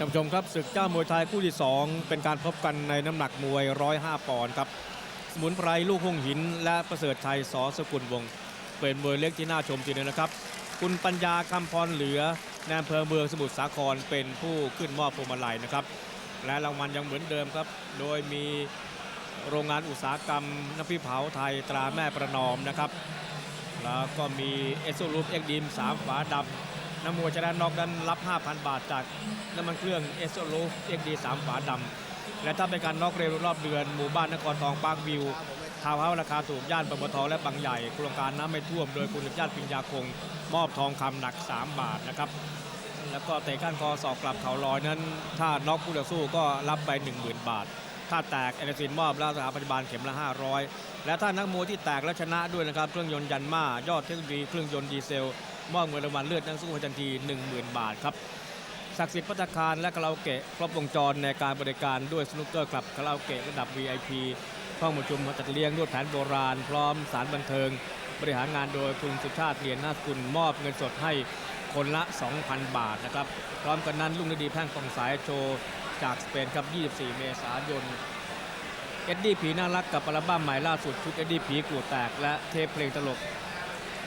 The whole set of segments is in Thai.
ท่านผู้ชมครับศึกเจ้ามวยไทยคู่ที่ 2 เป็นการพบกันในน้ำหนักมวย 105 ปอนด์ครับ สมุนไพรลูกหงหิน และประเสริฐชัยสอสกุลวง เป็นมวยเล็กที่น่าชมทีเดียวนะครับ คุณปัญญาคำพรเหลือในอำเภอเมืองสมุทรสาครเป็นผู้ขึ้นมอบพวงมาลัยนะครับ และรางวัลยังเหมือนเดิมครับ โดยมีโรงงานอุตสาหกรรมน้ำพริกเผาไทยตราแม่ประนอมนะครับ แล้วก็มีเอสโซลูปเอ็กดีมสามฝาดำ น้ำมวยชนะนอกนั้นรับ 5,000 บาทจากน้ำมันเครื่องเอสโซลูปเอ็กดีสามฝาดำและถ้าเป็นการนอกเร็วรอบเดือนหมู่บ้านนครทองปาร์ควิวทาวน์เฮาส์ราคาถูกย่านบางบัวทองและบางใหญ่ โครงการน้ำไม่ท่วมโดยคุณญาติปิญญาคง มอบทองคำหนัก 3 บาทนะครับ แล้วก็เตะก้านคอสอกกลับเข่าลอยนั้น ถ้าน็อกคู่ต่อสู้ก็รับไป 10,000 บาท ถ้าแตกเอเนซินมอบแล้วสถาปัจจุบันเข็มละ 500 และถ้านักมวยที่แตกและชนะด้วยนะครับ เครื่องยนต์ยันมายอดเทคโนโลยีเครื่องยนต์ดีเซล มอบเงินรางวัลเลือดนักสู้ทันที 10,000 บาทครับศักดิ์สิทธิ์พัฒคารและคาราโอเกะครบวงจรในการบริการด้วยสนุกเกอร์คลับคาราโอเกะระดับ VIP ห้องประชุมจัดเลี้ยงนวดแผนโบราณ พร้อมสารบันเทิง บริหารงานโดยคุณสุชาติเรียญนาคุณมอบเงินสดให้คนละ 2,000 บาทนะครับพร้อมกันนั้นลุงนดีแพ่งกองสายโชว์จากสเปนครับ 24 เมษายนเอ็ดดี้ผีน่ารักกับอัลบั้มใหม่ล่าสุดชุดเอ็ดดี้ผีกูแตกและเทปเพลงตลก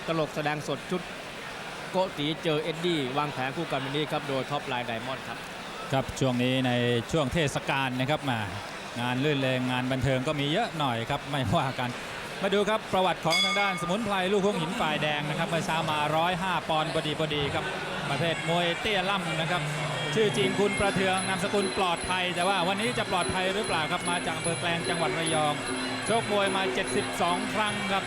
ตลกแสดงสดชุด โกตีเจอเอ็ดดี้วางแผนคู่กันวันนี้ครับโดยท็อปไลน์ไดมอนด์ครับครับช่วงนี้ในช่วงเทศกาลนะครับมางานลื่นเลงงานบันเทิงก็มีเยอะหน่อยครับไม่ว่ากัน มาดูครับประวัติของทางด้านสมุนไพรลูกพวงหินฝ่ายแดงนะครับเมื่อเช้ามา 105 ปอนด์พอดีพอดีครับประเภทมวยเตี้ยล่ำนะครับ ชื่อจริงคุณประเทืองนามสกุลปลอดภัย แต่ว่าวันนี้จะปลอดภัยหรือเปล่าครับมาจากอำเภอแกลงจังหวัดระยองโชคมวยมา 72 ครั้งครับ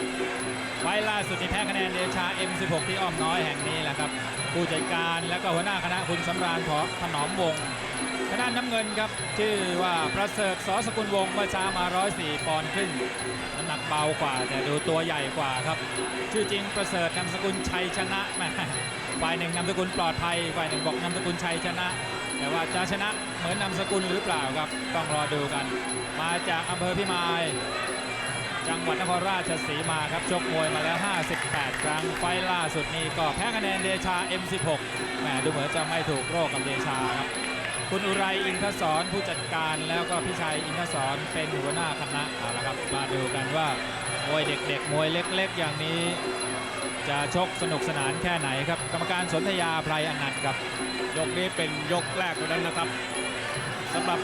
ไฟล่าสุดที่แพ้คะแนนเดชา M16 ที่อ้อมน้อยแห่งนี้แหละครับ ผู้จัดการและก็หัวหน้าคณะคุณสำราญขอถนอมวงศ์ ทางด้านน้ำเงินครับชื่อว่าประเสริฐสอสกุลวงศ์เมื่อเช้ามา 104 ปอนด์ครึ่งน้ำหนักเบากว่า แต่ดูตัวใหญ่กว่าครับ ชื่อจริงประเสริฐนามสกุลชัยชนะแมฝ่ายหนึ่งนามสกุลปลอดภัยฝ่ายหนึ่งบอกนามสกุลชัยชนะ แต่ว่าจะชนะเหมือนนามสกุลหรือเปล่าครับ ต้องรอดูกัน มาจากอำเภอพิมาย จังหวัดนครราชสีมาครับชกมวยมาแล้ว 58 ครั้งไฟล์ล่าสุดนี้ก็แพ้คะแนนเดชา M16 แหมดูเหมือนจะไม่ถูกโรคกับเดชาครับ คุณอุไรอินทศรผู้จัดการแล้วก็พี่ชัยอินทศรเป็นหัวหน้าคณะเอาละครับมาดูกันว่ามวยเด็กๆมวยเล็กๆ อย่างนี้ จะชกสนุกสนานแค่ไหนครับ กรรมการสนธยาไพรอนันต์ครับ ยกนี้เป็นยกแรกเท่านั้นนะครับสำหรับ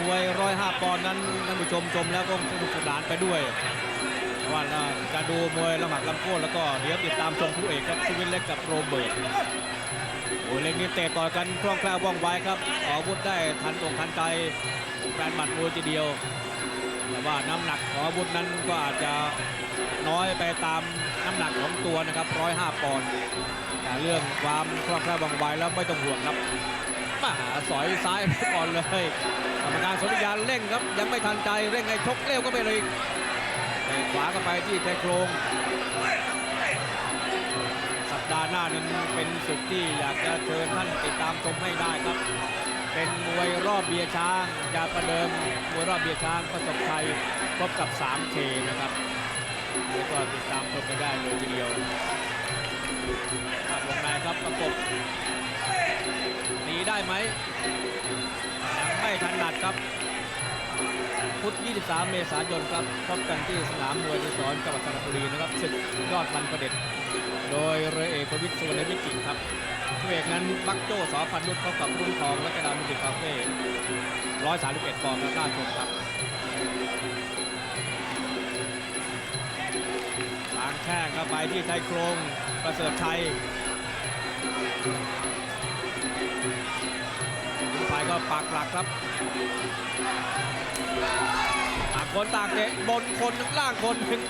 มวย105ปอนด์นั้นท่านผู้ชมชมแล้วก็สนุกสนานไปด้วยว่าจะดูมวยละหมักลำโค้แล้วก็เดี๋ยวติดตามชมคู่เอกครับชีวิตเล็กกับโรเบิร์ต โอ้ยเล็กนี่เตะต่อยกันคล่องแคล่วว่องไวครับออกอาวุธได้ทันตรงทันใจแฟนหมัดมวยทีเดียวแต่ว่าน้ำหนักของอาวุธนั้นก็อาจจะน้อยไปตามน้ำหนักของตัวนะครับ105ปอนด์แต่เรื่องความคล่องแคล่วว่องไวแล้วไม่ต้องห่วงครับมาสอยซ้ายไปก่อนเลยกรรมการสนธิยาเร่งครับยังไม่ทันใจเร่งให้ชกเร็วก็ไปเลยขวาเข้าไปที่ชายโครง หน้านั้นเป็นศึกที่อยากจะเชิญท่านติดตามชมให้ได้ครับ เป็นมวยรอบเบียร์ช้างจะประเดิมมวยรอบเบียร์ช้างประสบชัยพบกับ 3K นะครับแล้วก็ติดตามชมกันได้เลยทีเดียวครับวงในครับประกบหนีได้ไหมยังไม่ทันหนัดครับ พุธ 23 เมษายนครับพบกันที่สนามมวยที่สอนจังหวัดสระบุรีนะครับศึกยอดมันประเด็จ โดยเรือเอกประวิตรสุวรรณวิจิตรครับผู้เอกนั้นบักโจ้สอพันนุชพบกับรุ่งทองและกระดานมิติคาเฟ่131ปอนด์และด้านชมครับทางแข้งเข้าไปที่ชายโครงประเสริฐชัย คุณไฟก็ปักหลักครับต่างคนต่างเตะบนคนหนึ่งล่างคนหนึ่ง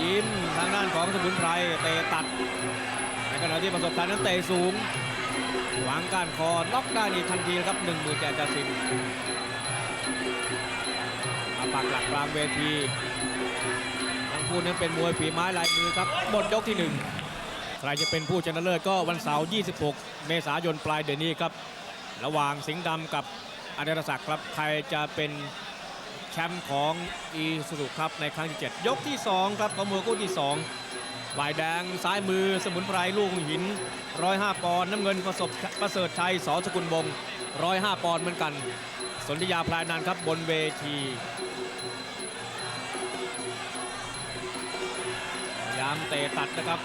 ยิ้มทางด้านของสมุนไพรเตะตัดในขณะที่ประสบการณ์นั้นเตะสูงวางก้านคอน็อกได้นี่ทันทีครับหนึ่งมือแจกจะสินมาปักหลักกลางเวทีทั้งคู่นั้นเป็นมวยฝีไม้ลายมือครับหมดยกที่หนึ่งใครจะเป็นผู้ชนะเลิศก็วันเสาร์ 26 เมษายนปลายเดือนนี้ครับ ระหว่างสิงห์ดำกับอเดรศักดิ์ครับใครจะเป็นแชมป์ของอีสุรุครับในครั้งที่ 7 ยกที่ 2 ครับของมวยคู่ที่2ฝ่ายแดงซ้ายมือสมุนไพรลูกหิน 105 ปอนด์น้ำเงินประสบประเสริฐชัยสอสกุลบง105 ปอนด์เหมือนกัน สนธิยาพลายนันครับบนเวทีพยายามเตะตัดนะครับ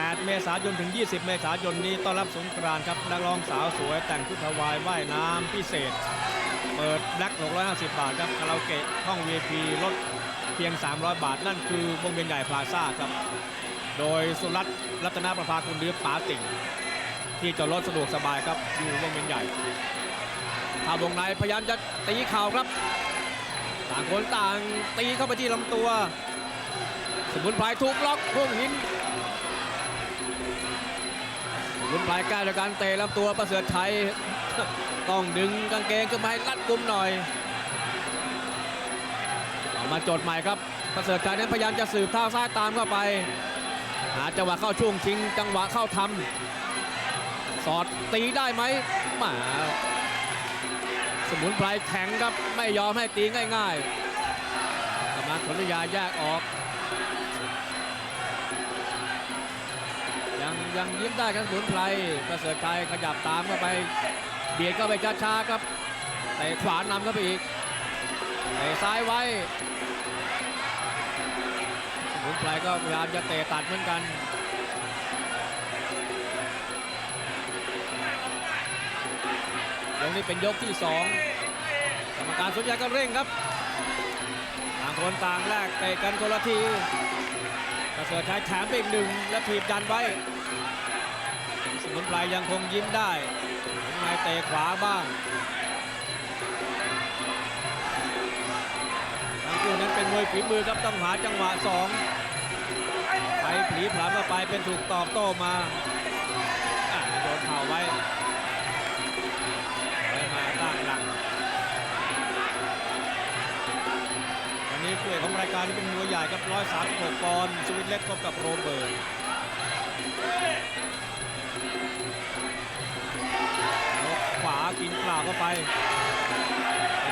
8 เมษายนถึง 20 เมษายนนี้ต้อนรับสงกรานต์ครับนักร้องสาวสวยแต่งชุดถวายว่ายน้ำพิเศษ เปิดแบล็ค650 บาทครับคาราโอเกะห้อง VIP ลดเพียง 300 บาท นั่นคือวงเวียนใหญ่พลาซ่าครับ โดยสุรัตน์รัตนประภาคุณหรือป๋าติ่ง ที่จอดรถสะดวกสบายครับอยู่วงเวียนใหญ่ทาวงในพยายามจะตีเข่าครับ ต่างคนต่างตีเข้าไปที่ลำตัว สมุนไพรถูกล็อกพวงหิน สมุนไพรแก้ด้วยการเตะลำตัวประเสริฐชัยต้องดึงกางเกงขึ้นมาให้รัดกุมหน่อยเอามาจดใหม่ครับ ประเสริฐชัยนั้นพยายามจะสืบเท้าซ้ายตามเข้าไป หาจังหวะเข้าช่วงชิงจังหวะเข้าทำสอดตีได้ไหมหมาสมุนไพรแข็งครับไม่ยอมให้ตีง่ายๆกรรมการขนยาแยกออก ยังยิ้มได้ครับสมุนไพรประเสริฐชัยขยับตามเข้าไป เบียดเข้าไปช้าๆครับเตะขวานำเข้าไปอีกเตะซ้ายไว้สมุนไพรก็พยายามจะเตะตัดเหมือนกันยกนี้เป็นยกที่สองกรรมการสุญญาก็เร่งครับต่างคนต่างแลกเตะกันคนละทีประเสริฐชัยแถมไปอีกหนึ่งแล้วถีบดันไว้ สมุนไพรยังคงยิ้มได้ถึงในเตะขวาบ้างทั้งคู่นั้นเป็นมวยฝีมือครับต้องหาจังหวะสองไปผีผลามเข้าไปเป็นถูกตอบโต้มาโดนเข่าไว้ไว้มาตั้งหลักวันนี้คู่เอกของรายการนี้เป็นมวยใหญ่ครับ136ปอนด์สวิตเล็กพบกับโรเบิร์ต กินเปล่าเข้าไป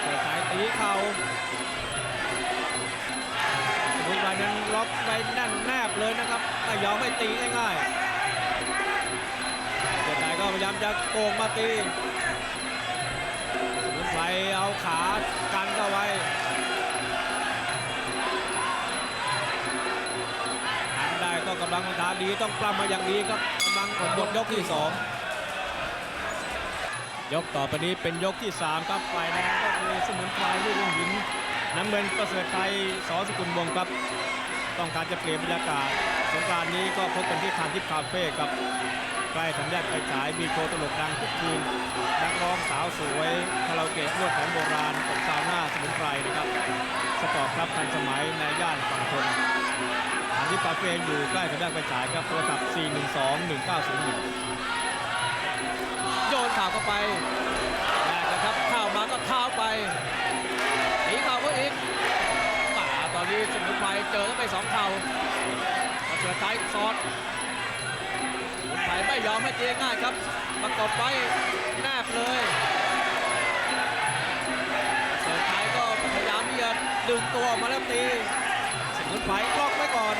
เปิดสายตีเข่าสมุนไพรนั้นล็อกไว้แน่นแนบเลยนะครับไม่ยอมให้ตีง่ายๆเกิดใจก็พยายามจะโกงมาตีสมุนไพรเอาขากันเข้าไว้ทำได้ต้องกำลังฐานดีต้องปล้ำมาอย่างดีครับกำลังของบทยกที่สอง ยกต่อไปนี้เป็นยกที่ 3 ครับฝ่ายแดงก็คือสมุนไพรลูกวงหินน้ำเงินประเสริฐไทยสอสกุลวงครับ ต้องการจะเปลี่ยนบรรยากาศสงกานต์นี้ก็พบกันที่ทานทิพย์คาเฟ่ครับใกล้สัญญาณไฟฉายมีโชว์ตลกดังทุกคืนนักร้องสาวสวยคาราโอเกะนวดแผนโบราณอบซาวน่าสมุนไพรนะครับสปอร์ตครับทันสมัยในย่านฝั่งทนทานทิพย์คาเฟ่อยู่ใกล้สัญญาณไฟฉายครับโทรศัพท์412 1901 ข่าวเข้าไปแรกนะครับเข้ามาก็เท้าไปหนีเข่าก็อีกป่าตอนนี้สมุนไพรเจอเข้าไปสองเข่าเสริฐไทยซอดสมุนไพรไม่ยอมให้ตีง่ายครับประกบไว้แนบเลยเสริฐไทยก็พยายามที่จะดึงตัวมาแล้วตีสมุนไพรล็อกไว้ก่อน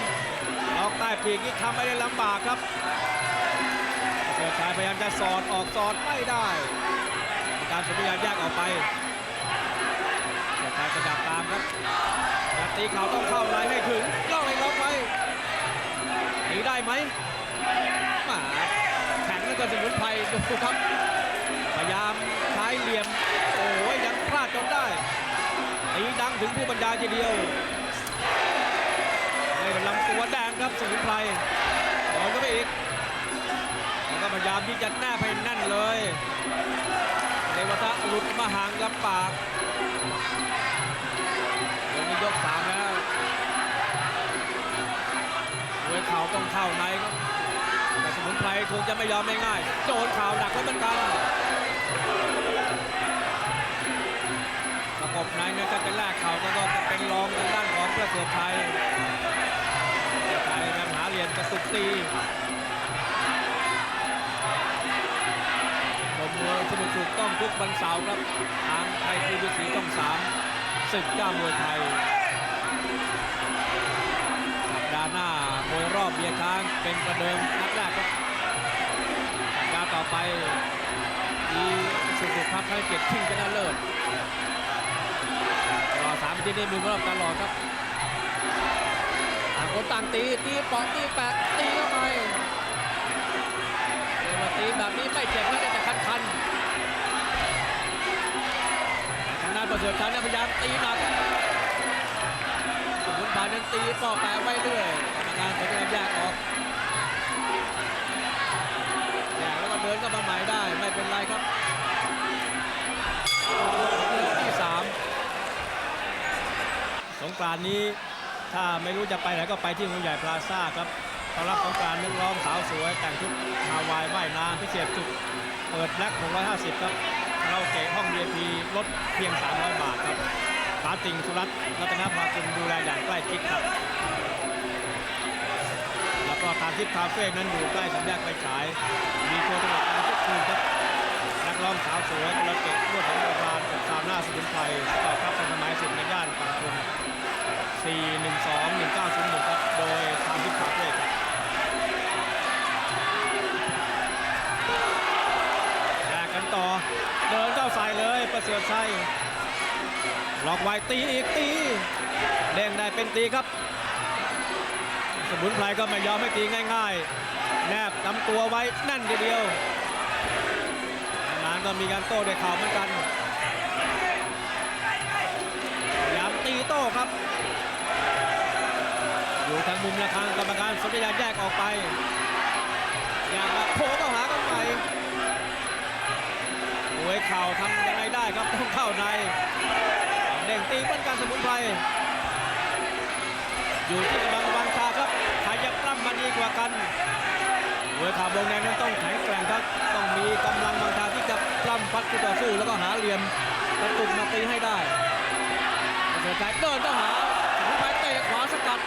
ล็อกใต้ปีกนี่ทำไม่ได้ลำบากครับ กิดชายพยายามจะสอดออกสอดไม่ได้ การสุริยาแยกออกไปเกิดชายขยับตามครับการตีเข่าต้องเข้าในให้ถึงล่องให้ล็อกไว้ตีได้ไหมหมาแข็งแล้วก็สมุนไพรดูครับ พยายามใช้เหลี่ยม โอ้ยยังพลาดจนได้ตีดังถึงผู้บรรยายทีเดียวในลำตัวแดงครับสมุนไพรโดนก็ไปอีก ก็พยายามที่จะแนบให้แน่นเลยเรวัตะหลุดมาห่างลำปากเดี๋ยวนี้ยกสามแล้วมวยเข่าต้องเข้าในครับแต่สมุนไพรคงจะไม่ยอมง่ายๆโดนข่าวดักไว้เหมือนกันประกบในนี่ยจะเป็นแรกเข่าก็ก็เป็นรองทางด้านของประเสริฐไทยไทยกันหาเหรียญกระตุกตี มวยสนุกถูกต้องทุกวันเสาร์ครับ ทางไทยทีวีสีช่องสามศึกเจ้ามวยไทยสัปดาห์หน้ามวยรอบเบียร์ช้างเป็นประเดิมนัดแรกครับสัปดาห์ต่อไปดีสุดๆครับให้เกียรติชิงชนะเลิศตลอสามทีนี้มือรอบตลอดครับต่างคนต่างตีตีปาะตีแปะตีเข้าไป ตีแบบนี้ไม่เจ็บแล้แต่คันๆทางด้านประเสริฐชันพยายามตีหนักสมุนพรนั้นตีปาะแปะไว้เรื่อยกรรมการพยายามแยกออกแยกแล้วก็เดินก็มาใหม่ได้ไม่เป็นไรครับยกที่สามสงกรานต์นี้ถ้าไม่รู้จะไปไหนก็ไปที่เมืองใหญ่พลาซ่าครับ ต้อนรับสงกานต์นักร้องสาวสวย แต่งชุดฮาวายว่ายน้ำพิเศษจุด เปิดแบล็ค650 ครับเราเกะห้อง VIP ลดเพียง 300 บาทครับปาติงสุรัตน์รัตนภาคุณดูแลอย่างใกล้ชิดครับ แล้วก็ทางทิพย์คาเฟ่นั้นอยู่ใกล้สามแยกไฟฉาย มีโชว์ตลอดการทุกคืนครับนักร้องสาวสวยกระเกะรวดของโบราณกับซาวน่าสมุนไพรต่อครับเป็นสมัยสุดในย่านฝั่งทน412 1901ครับ โดยทางทิพย์คาเฟ่ครับแยกกันต่อ เดินเข้าใส่เลยประเสริฐชัยล็อกไว้ตีอีกตีเด้งได้เป็นตีครับ สมุนไพรก็ไม่ยอมให้ตีง่ายๆ แนบลำตัวไว้แนั่นเดียวนานก็มีการโต้ด้วยเข่าเหมือนกันพยายามตีโต้ครับ มุมระฆังกรรมการสมญาแยกออกไป อยากมาโผล่เข้าหากันใหม่มวยเข่าทำยังไงได้ครับต้องเข้าในเด้งตีเหมือนกันสมุนไพรอยู่ที่กำลังวังชาครับใครจะปล้ำมาดีกว่ากันมวยข่าววงในนั้นต้องแข็งแกร่งครับต้องมีกำลังวังชาที่จะปล้ำพัดคู่ต่อสู้แล้วก็หาเหลี่ยมกระตุกมาตีให้ได้เสือชายเดินเข้าหาสมุนไพรเตะขวาสกัด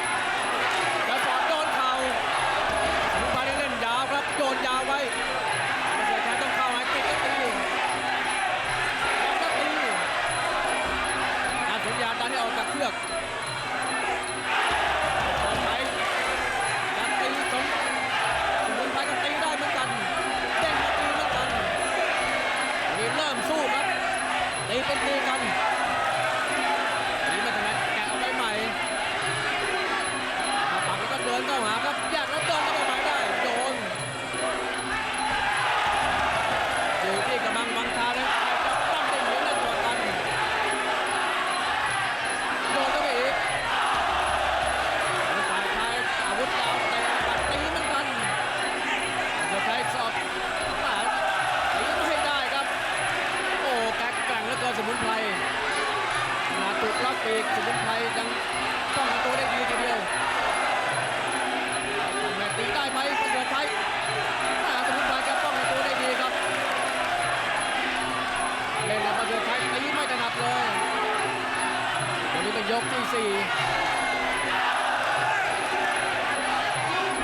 ยกที่สี่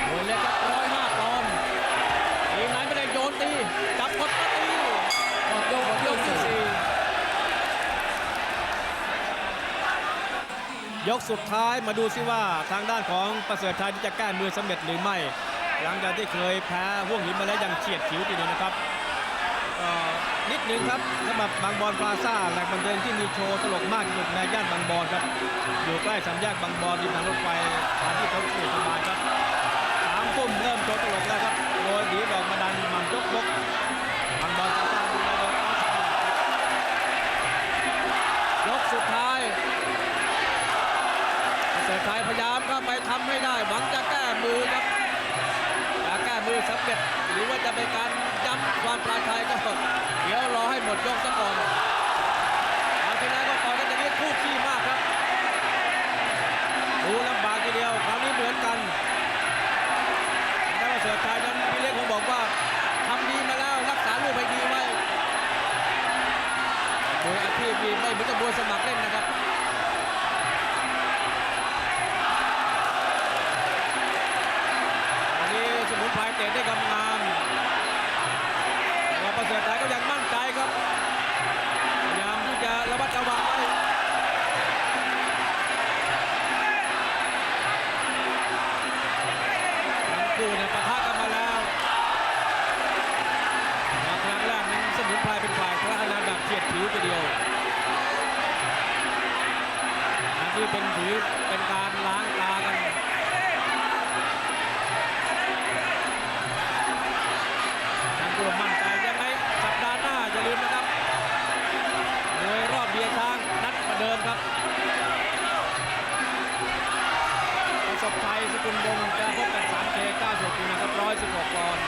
มวยเล็กครับร้อยห้าปอนด์ทีมไหนไม่ได้โยนตีจับกดก็ตีหมดยกหมดยกที่สี่ยกสุดท้ายมาดูซิว่าทางด้านของประเสริฐชัยที่จะแก้มือสำเร็จหรือไม่ หลังจากที่เคยแพ้ห่วงหินมาแล้วยังเฉียดฉิวทีเดียวนะครับ นิดนึงครับสำหรับบางบอนพลาซ่าแหล่งบันเทิงที่มีโชว์ตลกมากที่สุดในย่านบางบอนครับ อยู่ใกล้สามแยกบางบอนริมทางรถไฟสถานที่เที่ยวสบายครับสามทุ่มเริ่มโชว์ตลกแล้วครับ โดยดีดอกมาดันมันยกบกบางบอลสร้างดูแลโดยยกสุดท้ายเสือไทยพยายามก็ไปทำให้ได้หวังจะแก้มือครับ มือสำเร็จหรือว่าจะเป็นการย้ำความปลาชัยก็เดี๋ยวรอให้หมดยกซะก่อนเอาทีแล้วก็ต่อยกันอย่างนี้คู่ขี้มากครับดูลำบากทีเดียวคราวนี้เหมือนกันแต่ว่าเสือชายนั้นพี่เล็กคงบอกว่าทำดีมาแล้วรักษาลูกให้ดีไว้มวยอาชีพนี่ไม่เหมือนกับมวยสมัครเล่นนะครับ คู่เนี่ยปะทะกันมาแล้วครั้งแรกนั้นสมุนไพรเป็นฝ่ายชนะคะแนนแบบเฉียดผิวทีเดียวอันที่เป็นถือเป็นการล้างตากันทางตัวมั่นใจยังไงสัปดาห์หน้าอย่าลืมนะครับมวยรอบเบียร์ช้างนัดประเดิมครับประสบชัยสกุลวงศ์จะพบกับ 96ปีนะครับ116ปอนด์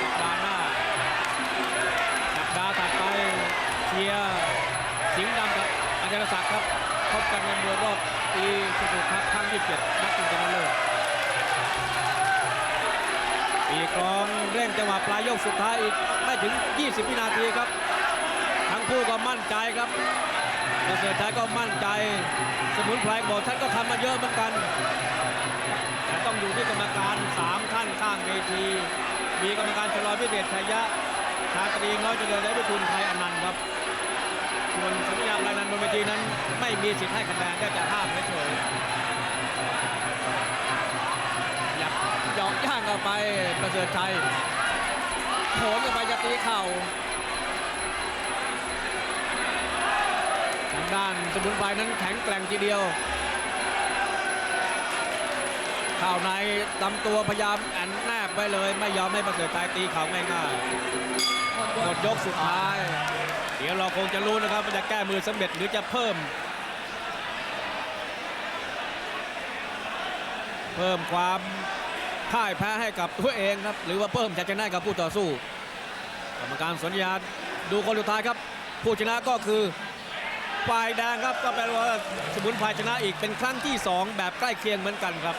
สัปดาห์หน้าสัปดาห์ถัดไปเชียร์สิงห์ดำกับอาจารย์ศักดิ์ครับพบกันในมวยรอบปีสุดครับครั้งที่7นัดชิงชนะเลิศอีกกรองเร่งจังหวะปลายยกสุดท้ายอีกไม่ถึง 20 วินาทีครับ ทั้งคู่ก็มั่นใจครับประเสริฐชัยก็มั่นใจ สมุนไพรบอกท่านก็ทำมาเยอะเหมือนกัน ต้องอยู่ที่กรรมการ 3 ท่านข้างเวที มีกรรมการชลอพิเดชชัยยะ ชาตรีน้อยเจริญและวิทูลไทยอนันต์ครับส่วนสัญญาลายนันต์บนเวทีนั้น ไม่มีสิทธิ์ให้คะแนนได้จะห้ามเฉยหยับหยอกย่างเข้าไปประเสริฐชัยโหนเข้าไปจะตีเข่าทางด้านสมุนไพรนั้นแข็งแกร่งทีเดียว ข่าวในลำตัวพยายามแอนแนบไว้เลย ไม่ยอมให้ประเสริฐชัยตีเข่าง่ายๆหมดยกสุดท้าย เดี๋ยวเราคงจะรู้นะครับว่าจะแก้มือสำเร็จหรือจะเพิ่ม เพิ่มความพ่ายแพ้ให้กับตัวเองครับ หรือว่าเพิ่มชัยชนะกับผู้ต่อสู้กรรมการสัญญาดูคนสุดท้ายครับ ผู้ชนะก็คือฝ่ายแดงครับก็แปลว่าสมุนไพรชนะอีกเป็นครั้งที่ 2 แบบใกล้เคียงเหมือนกันครับ